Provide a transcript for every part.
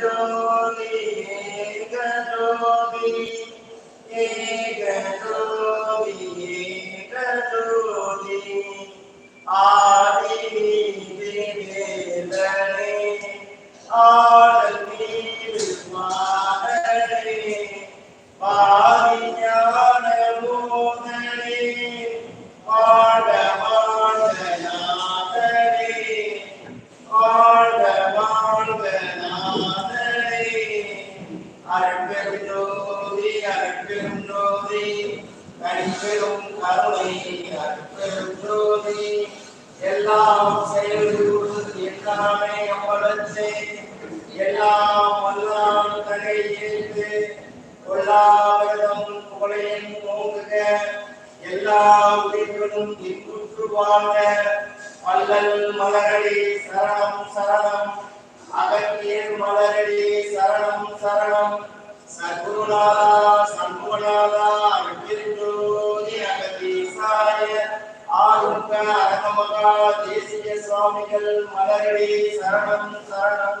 Senhor. கொல்லாவிடம் புகழையும் ஓங்குக எல்லா உயிர்களும் இன்புற்று வாழ்க அல்லல் மலரடி சரணம் சரணம். அகத்தியர் மலரடி சரணம் சரணம். சத்குருநாதா சண்முகநாதா அருட்பெருஞ்சோதி அகதீசாய ஆருக்க அரங்கமகா தேசிய சுவாமிகள் மலரடி சரணம் சரணம்.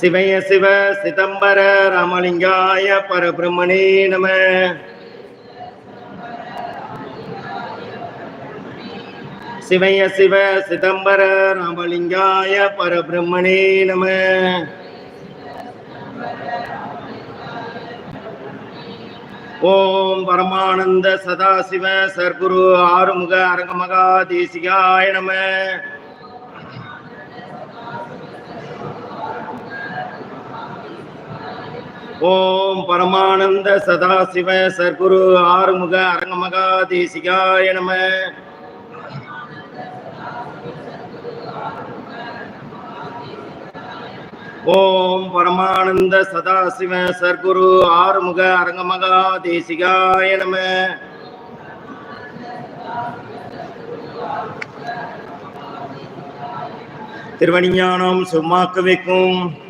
சிவய சிவ சிதம்பர ராமலிங்காய பரபிரம்மணே நம. சிவய சிவ சிதம்பர ராமலிங்காய பரபிரம்மணே நம. ஓம் பரமானந்த சதாசிவ சர்க்குரு ஆறுமுக அரங்கமகா தேசிகாய நம. ஓம் பரமானந்த சதாசிவ சர்க்குரு ஆறுமுக அரங்கமகா தேசிகாய நம. ஓம் பரமானந்த சதாசிவ சர்க்குரு ஆறுமுக அரங்கமகா தேசிகாய நம. திருவணிஞானம் சும்மாக்கு வைக்கும்.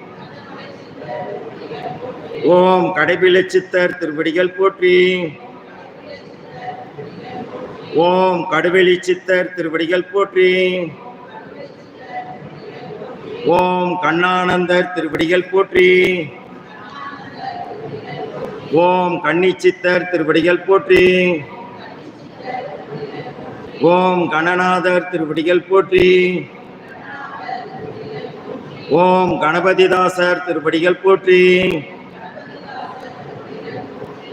ஓம் கடைபிலை சித்தர் திருவடிகள் போற்றி. ஓம் கடுவெளி சித்தர் திருவடிகள் போற்றி. ஓம் கண்ணானந்தர் திருவடிகள் போற்றி. ஓம் கன்னி சித்தர் திருவடிகள் போற்றி. ஓம் கணநாதர் திருவடிகள் போற்றி. ஓம் கணபதிதாசர் திருவடிகள் போற்றி.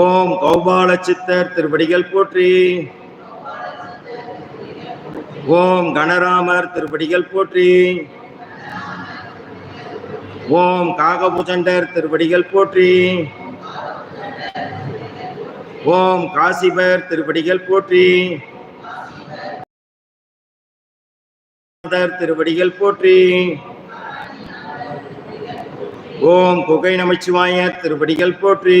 ஓம் கௌபால சித்தர் திருப்படிகள் போற்றி. ஓம் கணராமர் திருப்படிகள் போற்றி. ஓம் காகபுஜண்டர் திருப்படிகள் போற்றி. ஓம் காசிபர் திருப்படிகள் போற்றி. திருவடிகள் போற்றி. ஓம் குகை நமச்சிவாய திருவடிகள் போற்றி.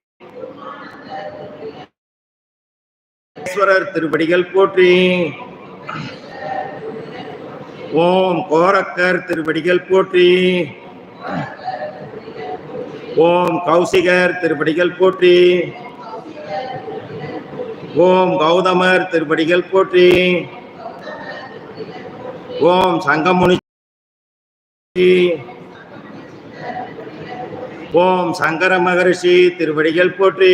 ஈஸ்வரர் திருப்படிகள் போற்றி. ஓம் கோரக்கர் திருப்படிகள் போற்றி. ஓம் கௌசிகர் திருப்படிகள் போற்றி. ஓம் கௌதமர் திருப்படிகள் போற்றி. ஓம் சங்கமுனி ஓம் சங்கர மகரிஷி திருவடிகள் போற்றி.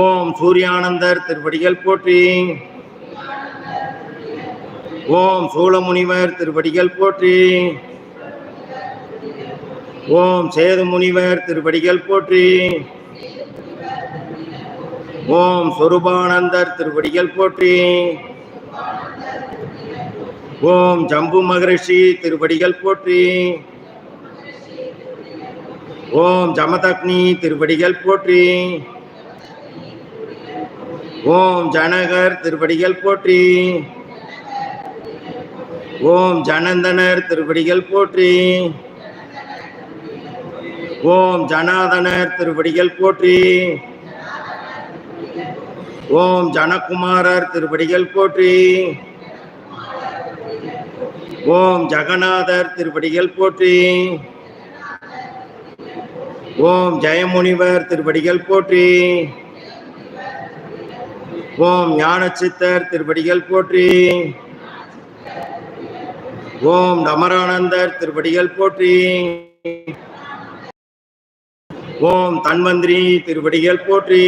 ஓம் சூர்யானந்தர் திருப்படிகள் போற்றி. ஓம் சூளமுனிவர் திருப்படிகள் போற்றி. ஓம் சேது முனிவர் திருப்படிகள் போற்றி. ஓம் சொரூபானந்தர் திருப்படிகள் போற்றி. ஓம் ஜம்பு மகரிஷி திருப்படிகள் போற்றி. ஓம் ஜமதக்னி திருவடிகள் போற்றி. ஓம் ஜனகர் திருப்படிகள் போற்றி. ஓம் ஜனந்தனர் திருப்படிகள் போற்றி. ஓம் ஜனாதனர் திருப்படிகள் போற்றி. ஓம் ஜனகுமாரர் திருப்படிகள் போற்றி. ஓம் ஜெகநாதர் திருப்படிகள் போற்றி. ஓம் ஜெயமுனிவர் திருப்படிகள் போற்றி. ஓம் ஞான சித்தர் திருப்படிகள் போற்றி. ஓம் நமரானந்தர் திருப்படிகள் போற்றி. ஓம் தன்வந்திரி திருப்படிகள் போற்றி.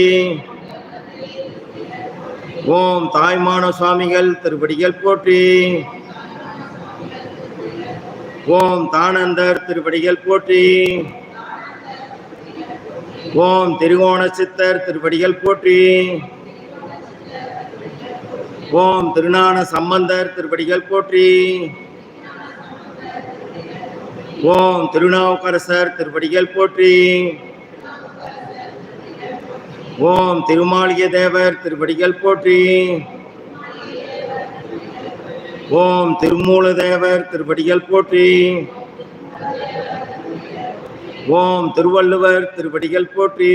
ஓம் தாய்மான சுவாமிகள் திருப்படிகள் போற்றி. ஓம் தானந்தர் திருப்படிகள் போற்றி. ஓம் திருகோண சித்தர் திருப்படிகள் போற்றி. ஓம் திருநான சம்பந்தர் திருவடிகள் போற்றி. ஓம் திருநாவுக்கரசர் திருப்படிகள் போற்றி. ஓம் திருமாளிகை தேவர் திருவடிகள் போற்றி. ஓம் திருமூல தேவர் திருவடிகள் போற்றி. ஓம் திருவள்ளுவர் திருவடிகள் போற்றி.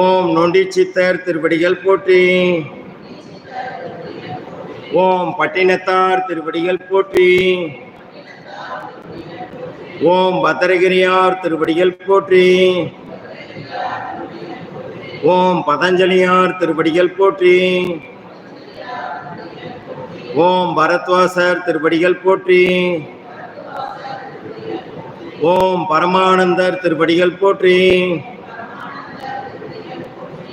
ஓம் நொண்டி சித்தர் திருப்படிகள் போற்றி. ஓம் பட்டினத்தார் திருப்படிகள் போற்றி. ஓம் பத்திரகிரியார் திருப்படிகள் போற்றி. ஓம் பதஞ்சலியார் திருப்படிகள் போற்றி. ஓம் பரத்வாசர் திருப்படிகள் போற்றி. ஓம் பரமானந்தர் திருப்படிகள் போற்றி.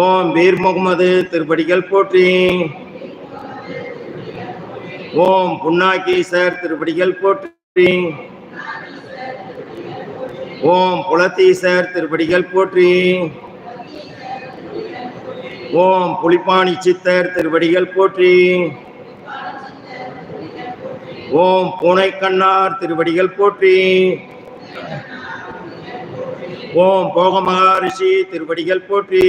ஓம் வீர் முகமது திருப்படிகள் போற்றி. ஓம் புன்னாகீசர் திருப்படிகள் போற்றி. ஓம் புலத்தீசர் திருப்படிகள் போற்றி. ஓம் புலிப்பாணி சித்தர் திருவடிகள் போற்றி. ஓம் பூனைக்கண்ணார் திருவடிகள் போற்றி. ஓம் போக மகரிஷி திருவடிகள் போற்றி.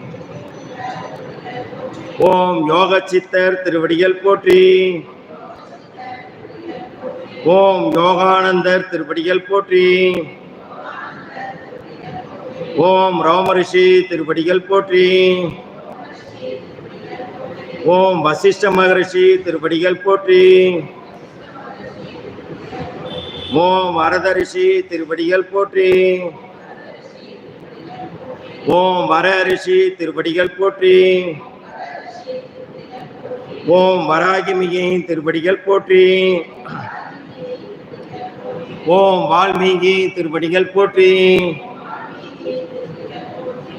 ஓம் யோக சித்தர் திருவடிகள் போற்றி. ஓம் யோகானந்தர் திருவடிகள் போற்றி. ஓம் ரோமரிஷி திருவடிகள் போற்றி. ஓம் வசிஷ்ட மகரிஷி திருவடிகள் போற்றி. ஓம் வரதரிஷி திருவடிகள் போற்றி. ஓம் வர ரிஷி திருவடிகள் போற்றி. ஓம் வராகிமிகை திருப்படிகள் போற்றி. ஓம் வால்மீகி திருப்படிகள் போற்றி.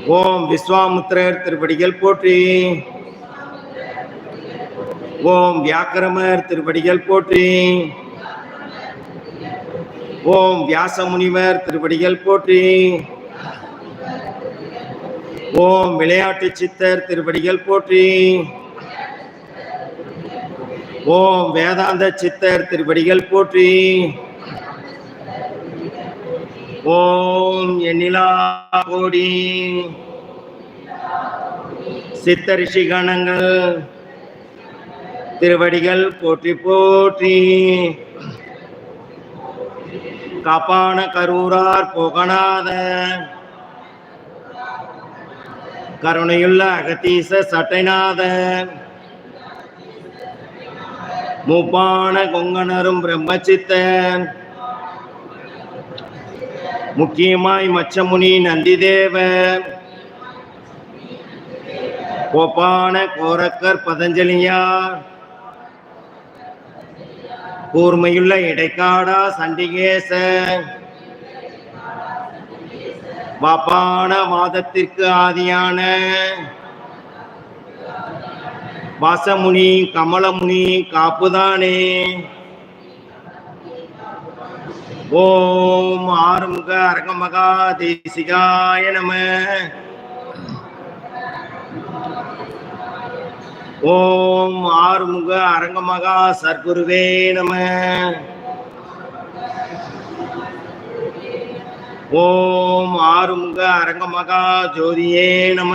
ஓம் விஸ்வாமுத்திரர் திருப்படிகள் போற்றி. ஓம் வியாக்கிரமர் திருப்படிகள் போற்றி. ஓம் வியாச முனிவர் போற்றி. ஓம் விளையாட்டு சித்தர் திருப்படிகள் போற்றி. ஓம் வேதாந்த சித்தர் திருப்படிகள் போற்றி. ஓம் எண்ணிலா கோடி. சித்த ரிஷி கணங்கள் திருவடிகள் போற்றி போற்றி. காப்பான கரூரார் போகநாத. கருணையுள்ள அகத்தீச சட்டைநாத. மூப்பான கொங்கணரும் பிரம்மச்சித்தன். முக்கியமாய் மச்சமுனி நந்திதேவன். கோப்பான கோரக்கர் பதஞ்சலியார். கூர்மையுள்ள இடைக்காடா சண்டிகேச வாப்பான வாதத்திற்கு ஆதியான வாசமுனி கமலமுனி காப்புதானே. ஓம் ஆறுமுக அரங்கமகா தேசிகாய நம. ஓம் ஆறுமுக அரங்கமகா சர்க்குருவே நம. ஓம் ஆறுமுக அரங்கமகா ஜோதியே நம.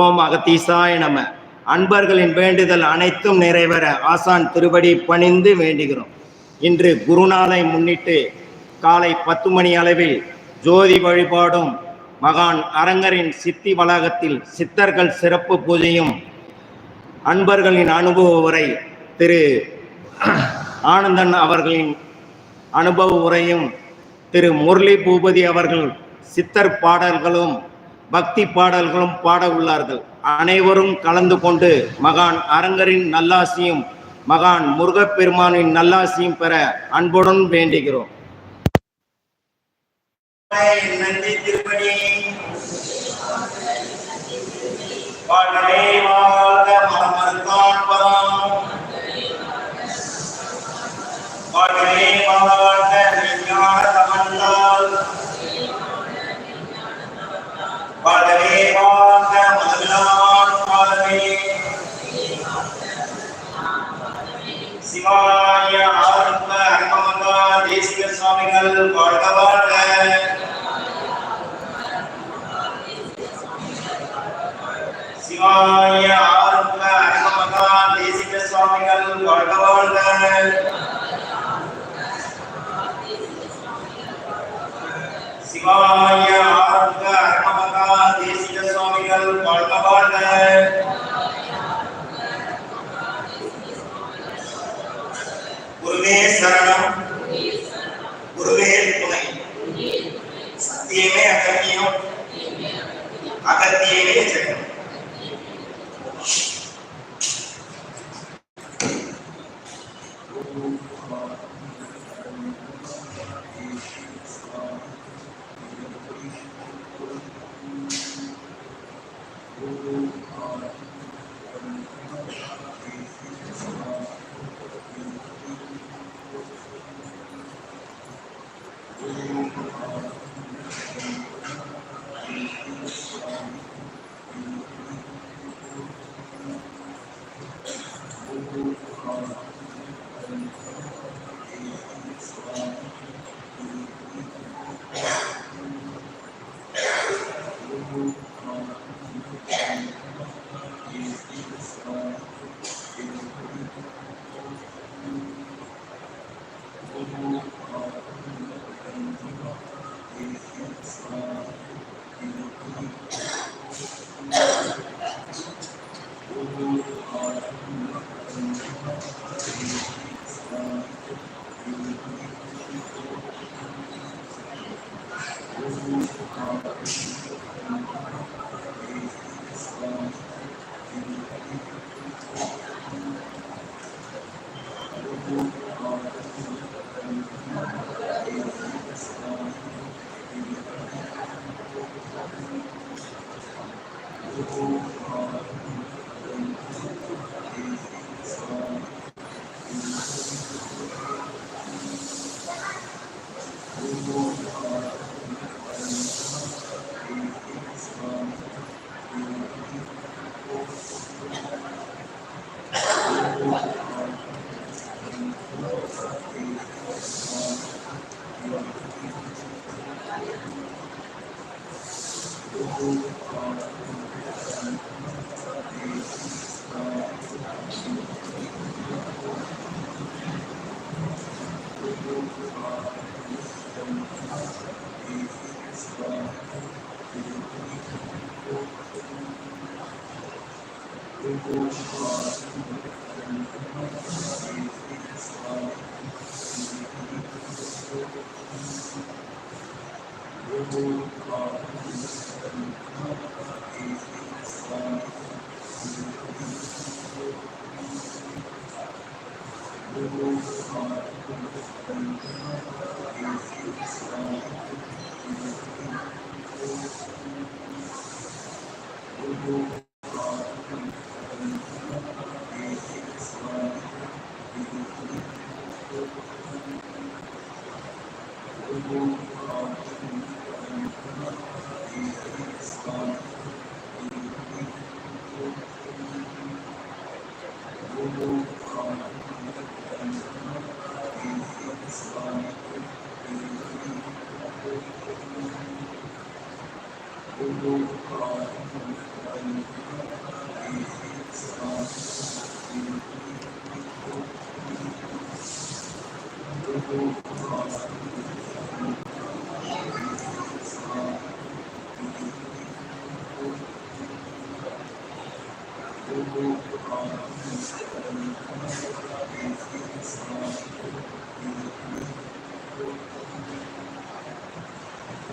ஓம் அகத்தீசாய நம. அன்பர்களின் வேண்டுதல் அனைத்தும் நிறைவேற ஆசான் திருவடி பணிந்து வேண்டுகிறோம். இன்று குருநாளை முன்னிட்டு காலை பத்து மணி அளவில் ஜோதி வழிபாடும் மகான் அரங்கரின் சித்தி வளாகத்தில் சித்தர்கள் சிறப்பு பூஜையும் அன்பர்களின் அனுபவ உரை திரு ஆனந்தன் அவர்களின் அனுபவ உரையும் திரு முரளி பூபதி அவர்கள் சித்தர் பாடல்களும் பக்தி பாடல்களும் பாட உள்ளார்கள். அனைவரும் கலந்து கொண்டு மகான் அரங்கரின் நல்லாசியும் மகான் முருகப்பெருமானின் நல்லாசியும் பெற அன்புடன் வேண்டுகிறோம். நன்றி திருப்படி வாழ்கவே வாழ்க மனமருந்தான் பரம் சிவாய ஆரம்ப அருமகா தேசிக சுவாமிகள் வாழ்க வாழ்க சிவாய ஆரம்ப அருமகா தேசிக சுவாமிகள் வாழ்க வாழ்க சிவாய ಕಾರಣ Deus nos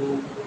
do